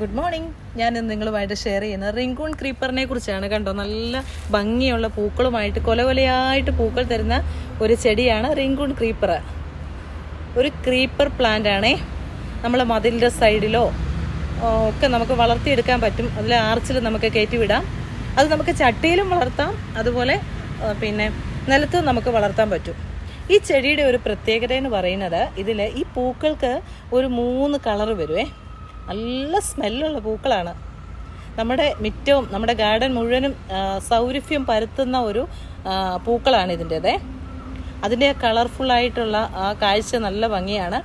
Good morning ഞാൻ ഇന്ന് നിങ്ങളുമായിട്ട് ഷെയർ ചെയ്യുന്നത് റിങ്കൂൺ ക്രീപ്പറിനെ കുറിച്ചാണ് കണ്ടോ? നല്ല ഭംഗിയുള്ള പൂക്കളുമായിട്ട് കൊല കൊലയായിട്ട് പൂക്കൾ തരുന്ന ഒരു ചെടിയാണ് റിങ്കൂൺ ക്രീപ്പർ ഒരു ക്രീപ്പർ പ്ലാന്റ് ആണേ. നമ്മൾ മതിലിന്റെ സൈഡിലോ ഒക്കെ നമുക്ക് വളർത്തിയെടുക്കാൻ പറ്റും. അതിൽ ആർച്ചിൽ നമുക്ക് കയറ്റി വിടാം അത് നമുക്ക് ചട്ടിയിലും വളർത്താം. അതുപോലെ പിന്നെ നിലത്തും നമുക്ക് വളർത്താൻ പറ്റും. ഈ ചെടിയുടെ ഒരു പ്രത്യേകത എന്ന് പറയുന്നത് ഇതിൽ ഈ പൂക്കൾക്ക് ഒരു മൂന്ന് കളർ വരുവേ. നല്ല സ്മെല്ലുള്ള പൂക്കളാണ്. നമ്മുടെ മിറ്റവും നമ്മുടെ ഗാർഡൻ മുഴുവനും സൗരഭ്യം പരത്തുന്ന ഒരു പൂക്കളാണ് ഇതിന്റെതേ. അതിന്റെ കളർഫുള്ളായിട്ടുള്ള ആ കാഴ്ച നല്ല ഭംഗിയാണ്.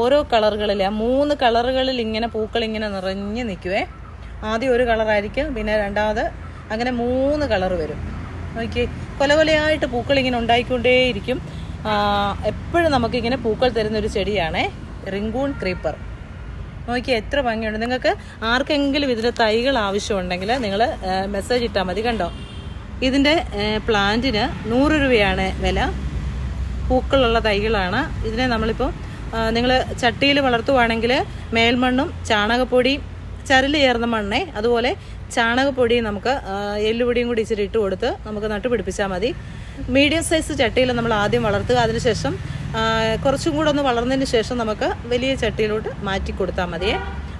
ഓരോ കളറുകളിൽ ആ മൂന്ന് കളറുകളിൽ ഇങ്ങനെ പൂക്കൾ ഇങ്ങനെ നിറഞ്ഞ് നിൽക്കുവേ ആദ്യം ഒരു കളറായിരിക്കും പിന്നെ രണ്ടാമത് അങ്ങനെ മൂന്ന് കളർ വരും. നോക്കി കൊല കൊലയായിട്ട് പൂക്കൾ ഇങ്ങനെ ഉണ്ടായിക്കൊണ്ടേയിരിക്കും എപ്പോഴും നമുക്കിങ്ങനെ പൂക്കൾ തരുന്ന ഒരു ചെടിയാണേ റിങ്കൂൺ ക്രീപ്പർ. നോക്കി എത്ര ഭംഗിയുണ്ട്. നിങ്ങൾക്ക് ആർക്കെങ്കിലും ഇതിന്റെ തൈകൾ ആവശ്യമുണ്ടെങ്കിൽ നിങ്ങൾ മെസ്സേജ് ഇട്ടാൽ മതി. കണ്ടോ? ഇതിന്റെ പ്ലാന്റിന് നൂറ് രൂപയാണ് വില. പൂക്കളുള്ള തൈകളാണ്. ഇതിനെ നമ്മളിപ്പോൾ നിങ്ങൾ ചട്ടിയിൽ വളർത്തുവാണെങ്കിൽ മേൽമണ്ണും ചാണകപ്പൊടിയും ചരൽ ചേർന്ന മണ്ണേ അതുപോലെ ചാണകപ്പൊടി നമുക്ക് എല്ലുപൊടിയും കൂടി ഇച്ചിരി ഇട്ട് കൊടുത്ത് നമുക്ക് നട്ടുപിടിപ്പിച്ചാൽ മതി. മീഡിയം സൈസ് ചട്ടിയിൽ നമ്മൾ ആദ്യം വളർത്തുക. അതിനുശേഷം കുറച്ചും കൂടെ ഒന്ന് വളർന്നതിന് ശേഷം നമുക്ക് വലിയ ചട്ടിയിലോട്ട് മാറ്റി കൊടുത്താൽ മതിയേ.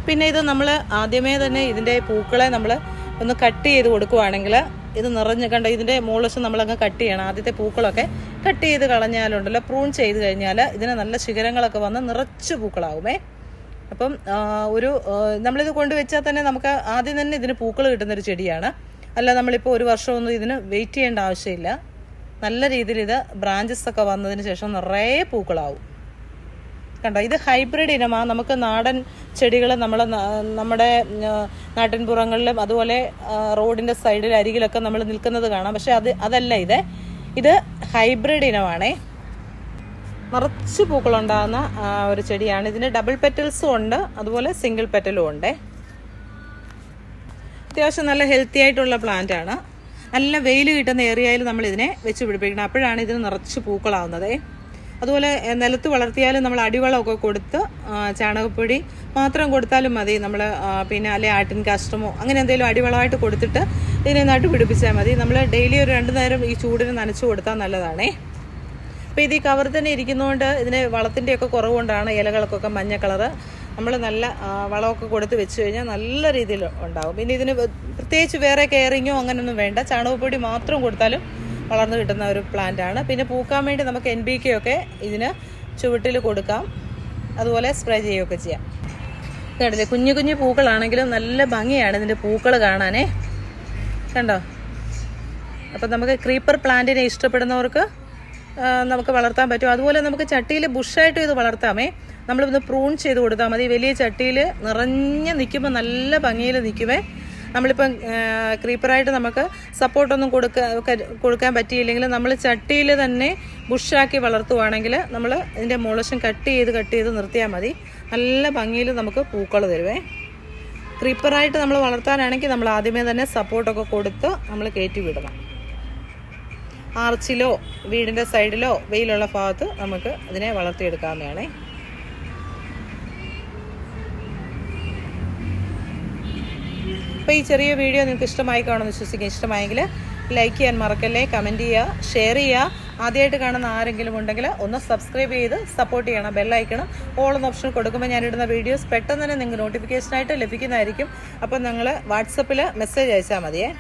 പിന്നെ ഇത് നമ്മൾ ആദ്യമേ തന്നെ ഇതിന്റെ പൂക്കളെ നമ്മൾ ഒന്ന് കട്ട് ചെയ്ത് കൊടുക്കുവാണെങ്കിൽ ഇത് നിറഞ്ഞ് കണ്ട ഇതിന്റെ മുകളവശം നമ്മളങ്ങ് കട്ട് ചെയ്യണം. ആദ്യത്തെ പൂക്കളൊക്കെ കട്ട് ചെയ്ത് കളഞ്ഞാലുണ്ടല്ലോ പ്രൂൺ ചെയ്ത് കഴിഞ്ഞാൽ ഇതിന് നല്ല ശിഖരങ്ങളൊക്കെ വന്ന് നിറച്ച് പൂക്കളാവുമേ. അപ്പം ഒരു നമ്മളിത് കൊണ്ടുവച്ചാൽ തന്നെ നമുക്ക് ആദ്യം തന്നെ ഇതിന് പൂക്കൾ കിട്ടുന്നൊരു ചെടിയാണ്. അല്ല നമ്മളിപ്പോൾ ഒരു വർഷമൊന്നും ഇതിന് വെയിറ്റ് ചെയ്യേണ്ട ആവശ്യമില്ല. നല്ല രീതിയിൽ ഇത് ബ്രാഞ്ചസ് ഒക്കെ വന്നതിന് ശേഷം നിറയെ പൂക്കളാവും. കണ്ടോ? ഇത് ഹൈബ്രിഡ് ഇനമാണ് നമുക്ക് നാടൻ ചെടികൾ നമ്മൾ നമ്മുടെ നാട്ടിൻപുറങ്ങളിലും അതുപോലെ റോഡിന്റെ സൈഡിൽ അരികിലൊക്കെ നമ്മൾ നിൽക്കുന്നത് കാണാം. പക്ഷെ അത് അതല്ല ഇത്. ഇത് ഹൈബ്രിഡ് ഇനമാണേ. നിറച്ച് പൂക്കളുണ്ടാകുന്ന ഒരു ചെടിയാണ്. ഇതിന് ഡബിൾ പെറ്റൽസും ഉണ്ട്. അതുപോലെ സിംഗിൾ പെറ്റലും ഉണ്ട്. അത്യാവശ്യം നല്ല ഹെൽത്തി ആയിട്ടുള്ള പ്ലാന്റ് ആണ്. നല്ല വെയിൽ കിട്ടുന്ന ഏരിയയിൽ നമ്മൾ ഇതിനെ വെച്ച് പിടിപ്പിക്കണം. അപ്പോഴാണ് ഇതിന് നിറച്ച് പൂക്കളാവുന്നത്. അതുപോലെ നിലത്ത് വളർത്തിയാലും നമ്മൾ അടിവളമൊക്കെ കൊടുത്ത് ചാണകപ്പൊടി മാത്രം കൊടുത്താലും മതി. നമ്മൾ പിന്നെ അല്ലെ ആട്ടിൻ കാഷ്ടമോ അങ്ങനെ എന്തെങ്കിലും അടിവളമായിട്ട് കൊടുത്തിട്ട് ഇതിനെ നട്ടു പിടിപ്പിച്ചാൽ മതി. നമ്മൾ ഡെയിലി ഒരു രണ്ട് നേരം ഈ ചൂടിന് നനച്ചു കൊടുത്താൽ നല്ലതാണേ. അപ്പോൾ ഇത് ഈ കവർ തന്നെ ഇരിക്കുന്നതുകൊണ്ട് ഇതിന് വളത്തിന്റെയൊക്കെ കുറവുകൊണ്ടാണ് ഇലകൾക്കൊക്കെ മഞ്ഞ കളറ് നമ്മൾ നല്ല വളമൊക്കെ കൊടുത്ത് വെച്ച് കഴിഞ്ഞാൽ നല്ല രീതിയിൽ ഉണ്ടാവും. പിന്നെ ഇതിന് പ്രത്യേകിച്ച് വേറെ കെയറിങ്ങോ അങ്ങനെയൊന്നും വേണ്ട. ചാണകപ്പൊടി മാത്രം കൊടുത്താലും വളർന്നു കിട്ടുന്ന ഒരു പ്ലാന്റ് ആണ്. പിന്നെ പൂക്കാൻ വേണ്ടി നമുക്ക് എൻ ബി കെ ഒക്കെ ഇതിന് ചുവട്ടിൽ കൊടുക്കാം. അതുപോലെ സ്പ്രേ ചെയ്യുകയൊക്കെ ചെയ്യാം. കണ്ടില്ലേ? കുഞ്ഞു കുഞ്ഞു പൂക്കളാണെങ്കിലും നല്ല ഭംഗിയാണ് ഇതിന്റെ പൂക്കൾ കാണാനേ. കണ്ടോ? അപ്പം നമുക്ക് ക്രീപ്പർ പ്ലാന്റിനെ ഇഷ്ടപ്പെടുന്നവർക്ക് നമുക്ക് വളർത്താൻ പറ്റും. അതുപോലെ നമുക്ക് ചട്ടിയിൽ ബുഷായിട്ട് ഇത് വളർത്താമേ. നമ്മളിന്ന് പ്രൂൺ ചെയ്ത് കൊടുത്താൽ മതി. വലിയ ചട്ടിയിൽ നിറഞ്ഞ് നിൽക്കുമ്പോൾ നല്ല ഭംഗിയിൽ നിൽക്കുമേ നമ്മളിപ്പം ക്രീപ്പറായിട്ട് നമുക്ക് സപ്പോർട്ടൊന്നും കൊടുക്ക കൊടുക്കാൻ പറ്റിയില്ലെങ്കിൽ നമ്മൾ ചട്ടിയിൽ തന്നെ ബുഷാക്കി വളർത്തുവാണെങ്കിൽ നമ്മൾ ഇതിന്റെ മുളശം കട്ട് ചെയ്ത് കട്ട് ചെയ്ത് നിർത്തിയാൽ മതി. നല്ല ഭംഗിയിൽ നമുക്ക് പൂക്കൾ തരുവേ. ക്രീപ്പറായിട്ട് നമ്മൾ വളർത്താനാണെങ്കിൽ നമ്മൾ ആദ്യമേ തന്നെ സപ്പോർട്ടൊക്കെ കൊടുത്ത് നമ്മൾ കയറ്റി വിടണം. ആർച്ചിലോ വീടിന്റെ സൈഡിലോ വെയിലുള്ള ഭാഗത്ത് നമുക്ക് അതിനെ വളർത്തിയെടുക്കാവുന്നതാണേ. അപ്പോൾ ഈ ചെറിയ വീഡിയോ നിങ്ങൾക്ക് ഇഷ്ടമായി കാണുമെന്ന് ഇഷ്ടമായെങ്കിൽ ലൈക്ക് ചെയ്യാൻ മറക്കല്ലേ കമന്റ് ചെയ്യുക ഷെയർ ചെയ്യുക. ആദ്യമായിട്ട് കാണുന്ന ആരെങ്കിലും ഉണ്ടെങ്കിൽ ഒന്ന് സബ്സ്ക്രൈബ് ചെയ്ത് സപ്പോർട്ട് ചെയ്യണം ബെല്ലൈക്കണം ഓൾ എന്ന ഓപ്ഷൻ കൊടുക്കുമ്പോൾ ഞാൻ ഇടുന്ന വീഡിയോസ് പെട്ടെന്ന് തന്നെ നിങ്ങൾക്ക് നോട്ടിഫിക്കേഷനായിട്ട് ലഭിക്കുന്നതായിരിക്കും. അപ്പം നിങ്ങൾ വാട്സപ്പിൽ മെസ്സേജ് അയച്ചാൽ മതിയേ.